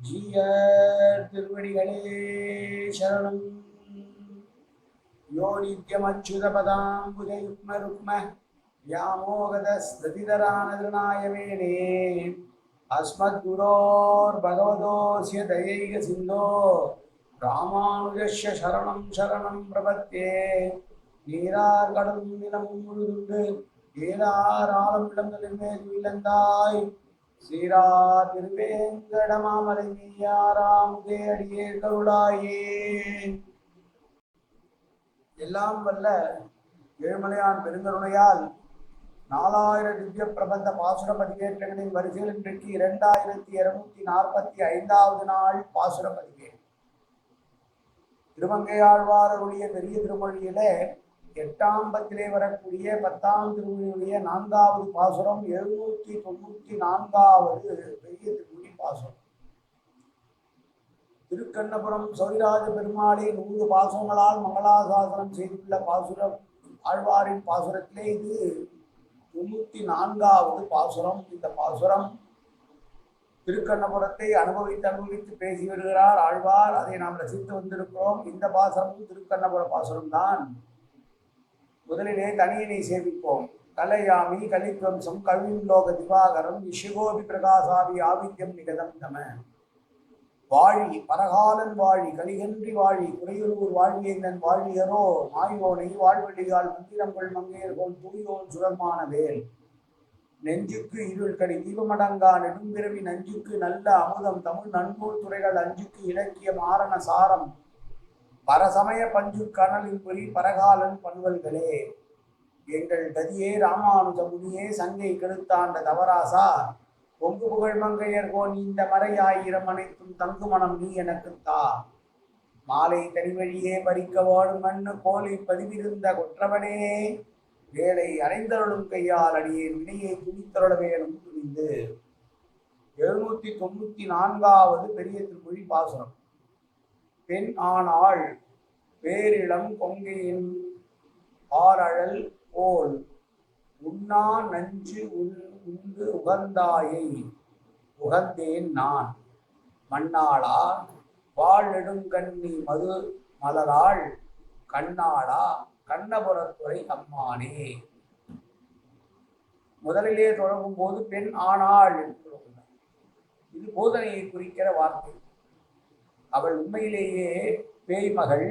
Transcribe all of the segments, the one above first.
ஜீயர் திருவடிகளே சரணம் யோ நித்யமச்சுதபதாம்புஜயுக்ம ருக்ம व्यामोगदस्थितरानदृणायमेने अस्मद्गुरोर्भगवतोऽस्य दयैक सिन्धो ராமானுஜஸ்ய சரணம் சரணம் பிரபத்தே நீரார் கடலும் நிலமும் முழுதுண்டு ஏதார் ஆழம் இளங்களிலே துயிலந்தாய் சீரா திருவேங்கடமாமலையாராம் தேடியே. அடியே கருளாயே எல்லாம் வல்ல ஏழுமலையான் பெருங்கருணையால் நாலாயிரம் திவ்ய பிரபந்த பாசுர பதிவேற்றங்களின் வரிசையில் இன்றைக்கு இரண்டாயிரத்தி இருநூத்தி நாற்பத்தி ஐந்தாவது நாள் பாசுர பதிவேற்று திருமங்கையாழ்வாரருடைய பெரிய திருமொழியிலே எட்டாம்பத்திலே வரக்கூடிய பத்தாம் திருமணியுடைய நான்காவது பாசுரம் எழுநூத்தி தொண்ணூத்தி நான்காவது பெரிய திருமணி பாசுரம். திருக்கண்ணபுரம் சௌரிராஜ பெருமாளை நூறு பாசுரங்களால் மங்களாசாசனம் செய்துள்ள பாசுரம் ஆழ்வாரின் பாசுரத்திலே இது தொண்ணூத்தி நான்காவது பாசுரம். இந்த பாசுரம் திருக்கண்ணபுரத்தை அனுபவித்து அனுபவித்து பேசி வருகிறார் ஆழ்வார். அதை நாம் ரசித்து வந்திருக்கிறோம். இந்த பாசுரமும் திருக்கண்ணபுர பாசுரம் தான் முதலிலே தனியினை சேவிப்போம் கலையாமி கலித்வம்சம் கவின் திவாகரம் விஷகோபி பிரகாசாபி ஆவித்யம் நிகதம் தம வாழி பரகாலன் வாழி கலிகன்றி வாழி குறையுளூர் வாழ்வியந்தன் வாழியரோ மாயோனை வாழ்வழியால் மந்திரங்கள் மங்கையர்கோன் தூயோன் சுரமான வேல். நெஞ்சுக்கு இருள் கடி தீபமடங்கா நெடும்பிறவி நஞ்சுக்கு நல்ல அமுதம் தமிழ் நன்னூல் துறைகள் அஞ்சுக்கு இலக்கியம் ஆரண சாரம். பரசமய பஞ்சு கனலின் புரி பரகாலன் பண்பல்களே எங்கள் கதியே ராமானுஜ முனியே சங்கை கெடுத்தாண்ட தவராசா. பொங்கு புகழ் மங்கையர் கோன் இந்த மறையாயிரம் அனைத்தும் தங்கு மனம் நீ எனக்கு தா. மாலை தனிவழியே பறிக்க வாழும் மண்ணு கோலை பதிவிருந்த கொற்றவனே. வேலை அடைந்தருளும் கையால் அடியேன் வினையை துணித்தருள வேணும் துணிந்து. எழுநூத்தி தொண்ணூத்தி நான்காவது பெரிய திருமொழி பாசுரம். பெண் ஆனாள் பேரிளம் கொங்கையின் ஆரழல் போல் உண்ணா நஞ்சு உண் உண்டு உகந்தாயை உகந்தேன் நான். மண்ணாளா வாழெடுங்கண்ணி மது மலராள் கண்ணாளா கண்ணபுரத்துறை அம்மானே. முதலிலே தொடங்கும் போது பெண் ஆனாள் என்று தொடங்குகிறார் இது போதனையை குறிக்கிற வார்த்தை. அவள் உண்மையிலேயே பேய் மகள்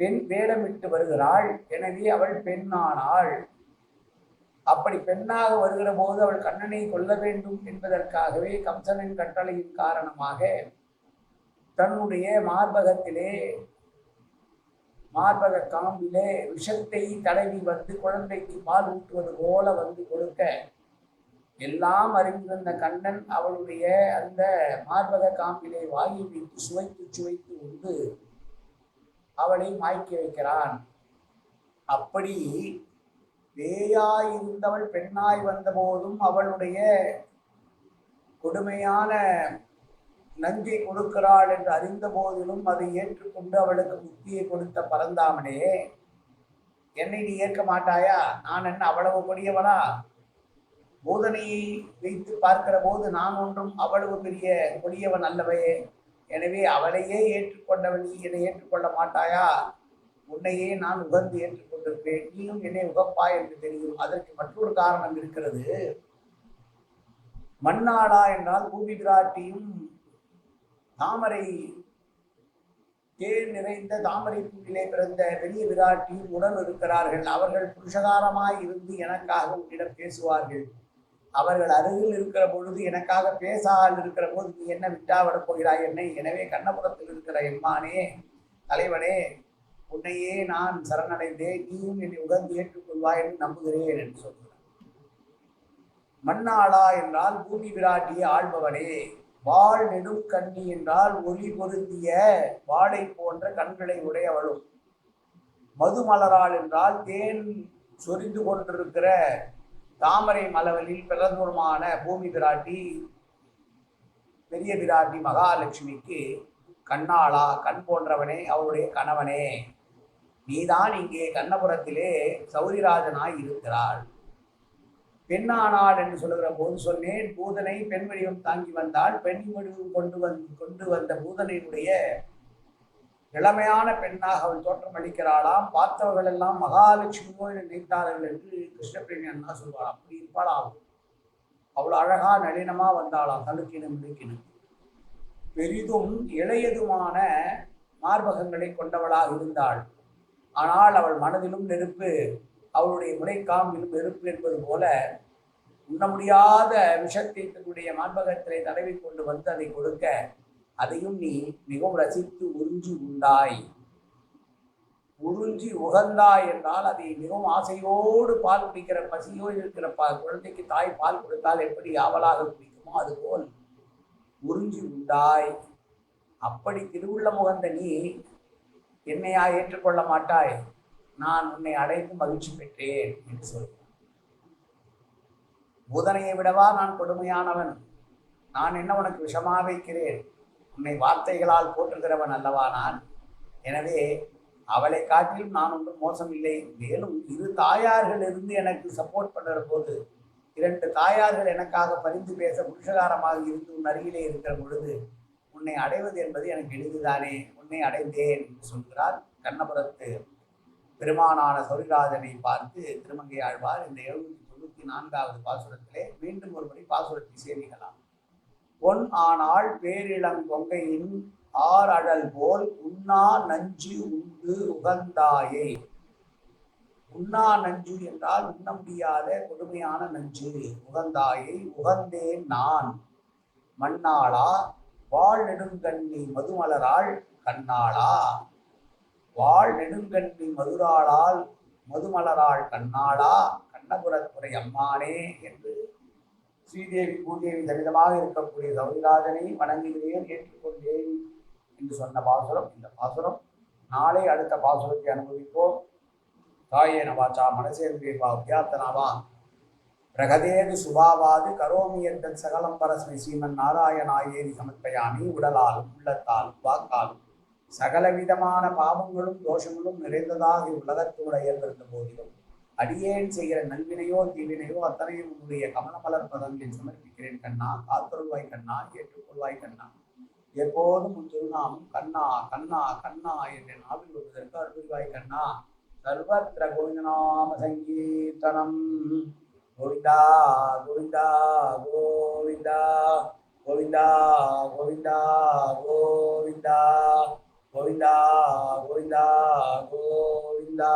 பெண் வேடமிட்டு வருகிறாள் எனவே அவள் பெண்ணானாள். அப்படி பெண்ணாக வருகிற போது அவள் கண்ணனை கொல்ல வேண்டும் என்பதற்காகவே கம்சனின் கட்டளையின் காரணமாக தன்னுடைய மார்பகத்திலே மார்பக காம்பிலே விஷத்தை தடவி வந்து குழந்தைக்கு பால் ஊட்டுவது போல வந்து கொடுக்க எல்லாம் அறிந்திருந்த கண்ணன் அவளுடைய அந்த மார்பக காம்பிலே வாயை வைத்து சுவைத்து சுவைத்து உண்டு. அவளை மாய்க்க வைக்கிறான். அப்படி பேயாய் இருந்தவள் பெண்ணாய் வந்தபோதும் அவளுடைய கொடுமையான நஞ்சை கொடுக்கிறாள் என்று அறிந்த போதிலும் அதை ஏற்றுக்கொண்டு அவளுக்கு புத்தியை கொடுத்த பரந்தாமனே என்னை நீ ஏற்க மாட்டாயா? நான் என்ன அவ்வளவு கொடியவனா போதனையை வைத்து பார்க்கிற போது நான் ஒன்றும் அவ்வளவு பெரிய கொடியவன் அல்லவையே எனவே அவளையே ஏற்றுக்கொண்டவன் நீ என்னை ஏற்றுக்கொள்ள மாட்டாயா? உன்னையே நான் உகந்து ஏற்றுக்கொண்டிருப்பேன். நீயும் என்னை உகப்பா என்று தெரியும். அதற்கு மற்றொரு காரணம் இருக்கிறது. மண்ணாடா என்றால் பூமி பிராட்டியும் தாமரை தேர் நிறைந்த தாமரை பூவிலே பிறந்த பெரிய விராட்டியும் உடன் இருக்கிறார்கள். அவர்கள் புருஷகாரமாய் இருந்து எனக்காக உன்னிடம் பேசுவார்கள். அவர்கள் அருகில் இருக்கிற பொழுது எனக்காக பேசாமல் இருக்கிற போது நீ என்ன விட்டாவிடப் போகிறாய் என்னை? எனவே கண்ணபுரத்தில் இருக்கிற எம்மானே தலைவனே உன்னையே நான் சரணடைந்தேன். நீயும் என்னை உகந்து ஏற்றுக்கொள்வாய் என்று நம்புகிறேன் என்று சொல்கிறார். மண்ணாளா என்றால் பூமி விராட்டியை ஆள்பவனே. வாள் நெடும் கண்ணி என்றால் ஒளி பொருந்திய வாழை போன்ற கண்களை உடையவளும். மதுமலராள் என்றால் தேன் சொரிந்து கொண்டிருக்கிற தாமரை மலவலில் பிறந்தோருமான பூமி பிராட்டி பெரிய பிராட்டி மகாலட்சுமிக்கு கண்ணாளா கண் போன்றவனே அவருடைய கணவனே. நீதான் இங்கே கண்ணபுரத்திலே சௌரிராஜனாய் இருக்கிறாள். பெண்ணானாள் என்று சொல்லுகிற போது சொன்னேன் பூதனை பெண் வடிவம் தாங்கி வந்தால் பெண் வடிவம் கொண்டு வந்து கொண்டு வந்த பூதனையுடைய இளமையான பெண்ணாக அவள் தோற்றம் அளிக்கிறாளாம். பார்த்தவர்கள் எல்லாம் மகாலட்சுமியோ கோயில் நினைத்தார்கள் என்று கிருஷ்ணபிரேமியன்னா சொல்வார் அப்படி இருப்பாளாகும் அவ்வளோ அழகா நளினமா வந்தாளாம். தடுக்கினும் இடுக்கினும் பெரிதும் இளையதுமான மார்பகங்களை கொண்டவளாக இருந்தாள். ஆனால் அவள் மனதிலும் நெருப்பு அவளுடைய முறைக்காம்பிலும் நெருப்பு என்பது போல உண்ண முடியாத விஷத்தை தன்னுடைய மார்பகத்திலே தடவி கொண்டு வந்து அதை கொடுக்க அதையும் நீ மிகவும் ரசித்து உறிஞ்சி உண்டாய். உறிஞ்சி உகந்தாய் என்றால் அதை மிகவும் ஆசையோடு பால் குடிக்கிற பசியோடு இருக்கிற பா குழந்தைக்கு தாய் பால் கொடுத்தால் எப்படி ஆவலாக குடிக்குமோ அதுபோல் உறிஞ்சி உண்டாய். அப்படி திருவுள்ள முகந்த நீ என்னையா ஏற்றுக்கொள்ள மாட்டாய்? நான் உன்னை அடைந்து மகிழ்ச்சி பெற்றேன் என்று சொல்கிறேன். பூதனையை விடவா நான் கொடுமையானவன்? நான் என்ன உனக்கு விஷமா வைக்கிறேன்? உன்னை வார்த்தைகளால் போற்றுகிறவன் அல்லவா நான்? எனவே அவளை காட்டிலும் நான் ஒன்றும் மோசம் இல்லை மேலும் இரு தாயார்கள் இருந்து எனக்கு சப்போர்ட் பண்ணுற போது இரண்டு தாயார்கள் எனக்காக பரிந்து பேச புருஷகாரமாக இருந்து உன் அருகிலே இருக்கிற பொழுது உன்னை அடைவது என்பது எனக்கு எளிதுதானே? உன்னை அடைந்தேன் என்று சொல்கிறார் கண்ணபுரத்து பெருமானான சௌரிராஜனை பார்த்து திருமங்கை ஆழ்வார் இந்த எழுநூற்றி தொண்ணூற்றி நான்காவது பாசுரத்திலே மீண்டும் ஒருபடி பாசுரத்தை சேமிக்கலாம். பொன் ஆனால் பேரிளம் கொங்கையின் ஆறழல் போல் உண்ணா நஞ்சு உண்டு உகந்தாயே. உண்ணா நஞ்சு என்றால் உண்ண முடியாத கொடுமையான நஞ்சு. உகந்தாயை உகந்தேன் நான். மண்ணாளா வாழ் நெடுங்கண்ணி மதுமலராள் கண்ணாளா. வாழ் நெடுங்கண்ணி மதுராளால் மதுமலராள் கண்ணாளா. கண்ணபுரத்துறை அம்மானே என்று ஸ்ரீதேவி பூதேவி சரிதமாக இருக்கக்கூடிய சௌரிராஜனை வணங்குகிறேன் ஏற்றுக்கொண்டேன் என்று சொன்ன பாசுரம். இந்த பாசுரம் நாளை அடுத்த பாசுரத்தை அனுபவிப்போம். தாயேன வாச்சா மனசேந்திரியவா வித்யார்த்தனாவா பிரகதேது சுபாவாது கரோமி என்ற சகலம் பரஸ்மி சீமன் நாராயணாயேரி சமர்ப்பயாமி உடலாலும் உள்ளத்தாலும் வாக்காலும். சகலவிதமான பாவங்களும் தோஷங்களும் நிறைந்ததாக உலகத்தோட ஏற்படுத்த போதிலும் அடியேன் செய்கிற நல்வினையோ தீவினையோ அத்தனையும் உன்னுடைய கமலமலர் பதங்களில் சமர்ப்பிக்கிறேன் கண்ணா. காத்தொருவாய் கண்ணா ஏற்றுக்கொள்வாய் கண்ணா. எப்போதும் உன் திருநாமம் கண்ணா கண்ணா கண்ணா என்ற நாவில் வருவதற்கு அருள்வாய் கண்ணா. சர்வத்திர கோவிந்தநாம சங்கீர்த்தனம். கோவிந்தா கோவிந்தா கோவிந்தா கோவிந்தா கோவிந்தா கோவிந்தா கோவிந்தா கோவிந்தா கோவிந்தா.